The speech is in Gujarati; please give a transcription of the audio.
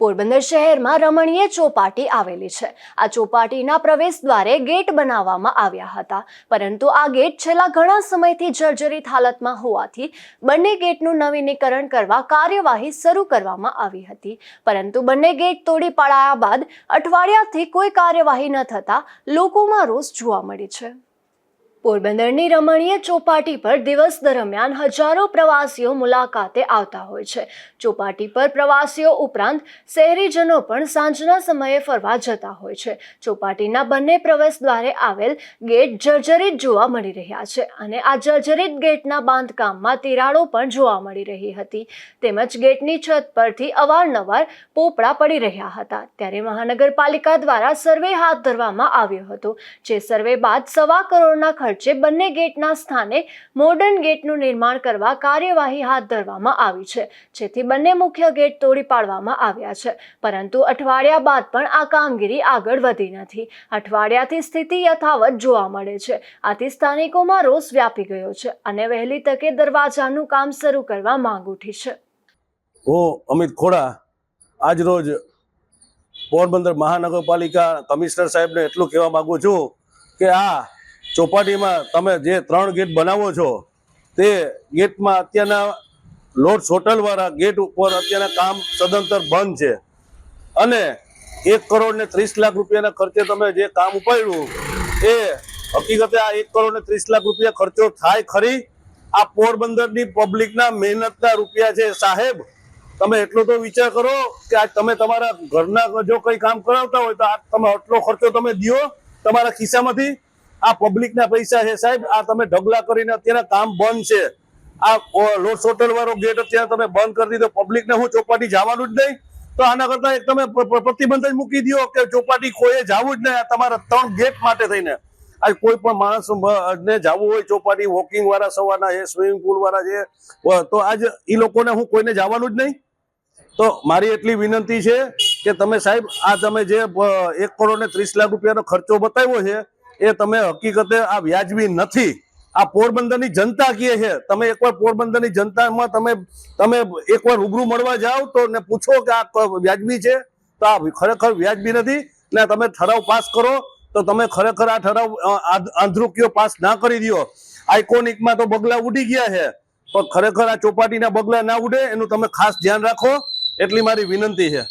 પોરબંદર શહેરમાં રમણીય ચોપાટી આવેલી છે. આ ચોપાટીના પ્રવેશ દ્વારે ગેટ બનાવવામાં આવ્યા હતા. પરંતુ આ ગેટ છેલ્લા ઘણા સમયથી જર્જરિત હાલતમાં હોવાથી બંને ગેટનું નવીનીકરણ કરવા કાર્યવાહી શરૂ કરવામાં આવી હતી. પરંતુ બંને ગેટ તોડી પાડાયા બાદ અઠવાડિયાથી કોઈ કાર્યવાહી ન થતા લોકોમાં રોષ જોવા મળી છે. પોરબંદરની રમણીય ચોપાટી પર દિવસ દરમિયાન હજારો પ્રવાસીઓ મુલાકાતે આવતા હોય છે. ચોપાટી પર પ્રવાસીઓ ઉપરાંત શહેરીજનો પણ સાંજના સમયે ફરવા જતા હોય છે. ચોપાટીના બંને પ્રવેશ દ્વારે આવેલ ગેટ જર્જરિત જોવા મળી રહ્યા છે અને આ જર્જરિત ગેટના બાંધકામમાં તિરાડો પણ જોવા મળી રહી હતી. તેમજ ગેટની છત પરથી અવારનવાર પોપડા પડી રહ્યા હતા. ત્યારે મહાનગરપાલિકા દ્વારા સર્વે હાથ ધરવામાં આવ્યો હતો, જે સર્વે બાદ સવા કરોડના બંને ગેટના સ્થાને મોડર્ન ગેટનું નિર્માણ કરવા કાર્યવાહી હાથ ધરવામાં આવી છે. જેથી બંને મુખ્ય ગેટ તોડી પાડવામાં આવ્યા છે. પરંતુ અઠવાડિયા બાદ પણ આ કામગીરી આગળ વધી નથી. અઠવાડિયાથી સ્થિતિ યથાવત જોવા મળે છે. આથી સ્થાનિકોમાં રોષ વ્યાપી ગયો છે અને વહેલી તકે દરવાજાનું કામ શરૂ કરવા માંગ ઉઠી છે. હું અમિત ખોડા આજ રોજ પોરબંદર મહાનગરપાલિકા કમિશનર સાહેબને એટલું કહેવા માંગુ છું કે આ ચોપાટીમાં તમે જે ત્રણ ગેટ બનાવો છો, તે ગેટમાં અત્યારના લોટ હોટલવાળા ગેટ ઉપર અત્યારના કામ સદંતર બંધ છે. અને એક કરોડ ને ત્રીસ લાખ રૂપિયાના ખર્ચે તમે જે કામ ઉપાડ્યું, એ હકીકતે આ એક કરોડ ને ત્રીસ લાખ રૂપિયા ખર્ચો થાય ખરી? આ પોરબંદરની પબ્લિકના મહેનતના રૂપિયા છે સાહેબ. તમે એટલો તો વિચાર કરો કે આજ તમે તમારા ઘરના જો કઈ કામ કરાવતા હોય તો આ તમે આટલો ખર્ચો તમે દ્યો તમારા ખિસ્સામાંથી. આ પબ્લિકના પૈસા છે સાહેબ. આ તમે ઢગલા કરીને અત્યારે કામ બંધ છે. આ લોટ હોટલ વાળો ગેટ અત્યારે તમે બંધ કરી દીધો. પબ્લિકને હું ચોપાટી જવાનું જ નહીં. તો આના કરતા એક તમે પ્રતિબંધ જ મૂકી દો કે ચોપાટી કોઈએ જવું જ નહીં. તમારા ત્રણ ગેટ માટે થઈને. આજે કોઈ પણ માણસ ને જવું હોય ચોપાટી વોકિંગ વાળા સવારના છે સ્વિમિંગ પુલ વાળા છે. તો આજ એ લોકોને હું કોઈને જવાનું જ નહીં. તો મારી એટલી વિનંતી છે કે તમે સાહેબ, આ તમે જે એક કરોડ ને ત્રીસ લાખ રૂપિયાનો ખર્ચો બતાવ્યો છે એ તમે હકીકતે આ વ્યાજબી નથી. આ પોરબંદરની જનતા કહે છે, તમે એકવાર પોરબંદરની જનતામાં તમે તમે એકવાર રૂબરૂ મળવા જાઓ તો ને પૂછો કે આ વ્યાજબી છે, તો આ ખરેખર વ્યાજબી નથી ને તમે ઠરાવ પાસ કરો, તો તમે ખરેખર આ ઠરાવ આંધ્રુકીઓ પાસ ના કરી દો. આઇકોનિકમાં તો બગલા ઉડી ગયા છે, પણ ખરેખર આ ચોપાટીના બગલા ના ઉડે, એનું તમે ખાસ ધ્યાન રાખો, એટલી મારી વિનંતી છે.